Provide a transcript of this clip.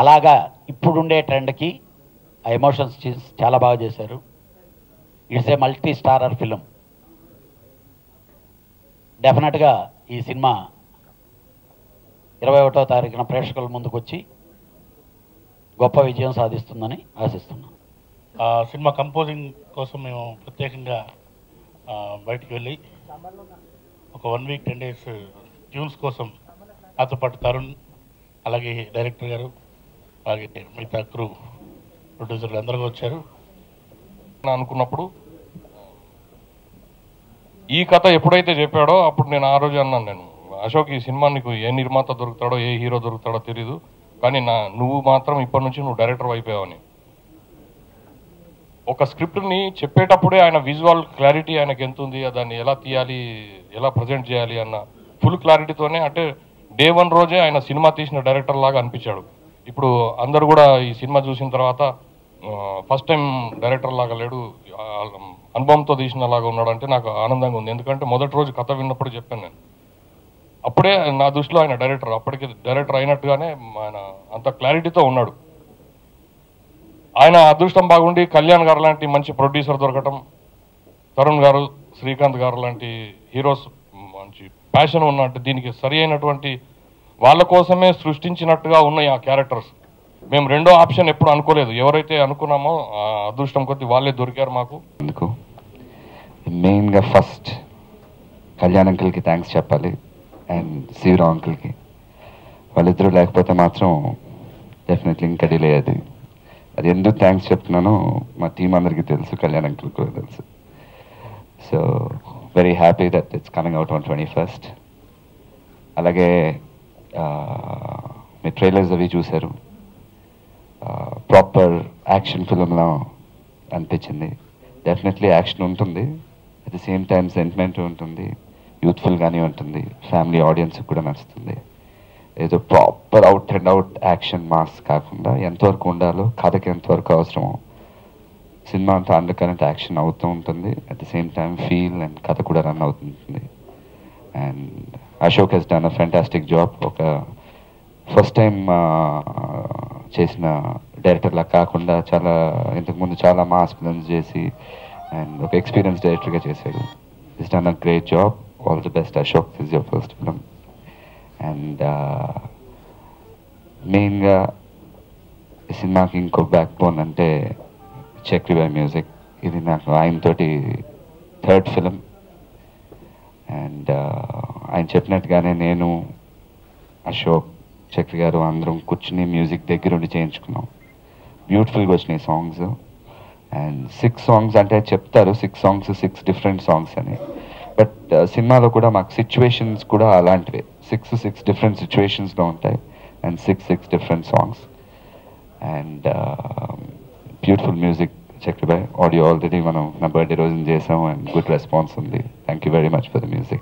అలాగా ఇప్పుడుండే ట్రెండ్కి ఆ ఎమోషన్స్ చాలా బాగా చేశారు. It's a multi starrer film డెఫినెట్గా ఈ సినిమా ఇరవై ఒకటో తారీఖున ప్రేక్షకుల ముందుకు వచ్చి గొప్ప విజయం సాధిస్తుందని ఆశిస్తున్నాను. సినిమా కంపోజింగ్ కోసం మేము ప్రత్యేకంగా బయటికి వెళ్ళి ఒక one week ten days tunes కోసం నాతో పాటు తరుణ్ అలాగే డైరెక్టర్ గారు అలాగే మిగతా క్రూ ప్రొడ్యూసర్లు అందరూ వచ్చారు. అనుకున్నప్పుడు ఈ కథ ఎప్పుడైతే చెప్పాడో అప్పుడు నేను ఆ రోజు అన్నాను నేను అశోక్ ఈ సినిమా నీకు ఏ నిర్మాత దొరుకుతాడో ఏ హీరో దొరుకుతాడో తెలియదు కానీ నా నువ్వు మాత్రం ఇప్పటి నుంచి నువ్వు డైరెక్టర్ అయిపోయావని. ఒక స్క్రిప్ట్ని చెప్పేటప్పుడే ఆయన విజువల్ క్లారిటీ ఆయనకి ఎంత ఉంది దాన్ని ఎలా తీయాలి ఎలా ప్రజెంట్ చేయాలి అన్న ఫుల్ క్లారిటీతోనే అంటే డే వన్ రోజే ఆయన సినిమా తీసిన డైరెక్టర్ లాగా అనిపించాడు. ఇప్పుడు అందరు కూడా ఈ సినిమా చూసిన తర్వాత ఫస్ట్ టైం డైరెక్టర్ లాగా లేడు. అనుభవంతో తీసిన లాగా ఉన్నాడంటే నాకు ఆనందంగా ఉంది. ఎందుకంటే మొదటి రోజు కథ విన్నప్పుడు చెప్పాను నేను. అప్పుడే నా దృష్టిలో ఆయన డైరెక్టర్ అప్పటికి డైరెక్టర్ అయినట్టుగానే ఆయన అంత క్లారిటీతో ఉన్నాడు. ఆయన అదృష్టం బాగుండి కళ్యాణ్ గారు లాంటి మంచి ప్రొడ్యూసర్ దొరకటం తరుణ్ గారు శ్రీకాంత్ గారు లాంటి హీరోస్ మంచి ప్యాషన్ ఉన్నట్టు దీనికి సరి అయినటువంటి వాళ్ళ కోసమే సృష్టించినట్టుగా ఉన్నాయి ఆ క్యారెక్టర్స్. మేము రెండో ఆప్షన్ ఎప్పుడు అనుకోలేదు. ఎవరైతే అనుకున్నామో అదృష్టం కొద్ది వాళ్ళే దొరికారు మాకు. ఎందుకు? మెయిన్గా ఫస్ట్ కళ్యాణ్ అంకుల్కి థ్యాంక్స్ చెప్పాలి అండ్ శివరావు అంకుల్కి. వాళ్ళిద్దరూ లేకపోతే మాత్రం డెఫినెట్లీ ఇంకా డిలే అది. అది ఎందుకు థ్యాంక్స్ చెప్తున్నానో మా టీం అందరికీ తెలుసు కళ్యాణ్ అంకుల్ కూడా తెలుసు. So very happy that it's coming out on twenty first అలాగే మీ ట్రైలర్స్ అవి చూశారు. ప్రాపర్ యాక్షన్ ఫిలింలా అనిపించింది. డెఫినెట్లీ యాక్షన్ ఉంటుంది. At the same time sentiment ఉంటుంది. యూత్ఫుల్గానే ఉంటుంది. ఫ్యామిలీ ఆడియన్స్ కూడా నచ్చుతుంది ఏదో proper out and out action mass కాకుండా ఎంతవరకు ఉండాలో కథకి ఎంతవరకు అవసరమో సినిమా అంతా అండర్ కరెంట్ యాక్షన్ అవుతూ ఉంటుంది. At the same time feel and కథ కూడా రన్ అవుతుంటుంది. And Ashok he's done a fantastic job ఒక ఫస్ట్ టైం చేసిన డైరెక్టర్లా కాకుండా చాలా ఇంతకుముందు చాలా మాస్ ఫిల్మ్స్ చేసి అండ్ ఒక ఎక్స్పీరియన్స్ డైరెక్టర్గా చేశాడు. Is done a great job all the best Ashok is your first film and మెయిన్గా సినిమాకి ఇంకో బ్యాక్ బోన్ అంటే చక్రి బై మ్యూజిక్ ఇది నాకు ఆయనతోటి థర్డ్ ఫిలిం అండ్ ఆయన చెప్పినట్టుగానే నేను అశోక్ చక్రి గారు అందరం కూర్చుని మ్యూజిక్ దగ్గర ఉండి చేయించుకున్నాం బ్యూటిఫుల్గా వచ్చినాయి సాంగ్స్ అండ్ సిక్స్ సాంగ్స్ అంటే చెప్తారు six songs six different songs అని. బట్ uh, సినిమాలో కూడా మాకు సిచ్యువేషన్స్ కూడా అలాంటివే. సిక్స్ సిక్స్ డిఫరెంట్ సిచ్యువేషన్స్లో ఉంటాయి. And six six different songs and beautiful music చక్రిబాయ్ audio already మనం నా బర్త్డే రోజున చేసాం. అండ్ గుడ్ రెస్పాన్స్ ఉంది. Thank you very much for the music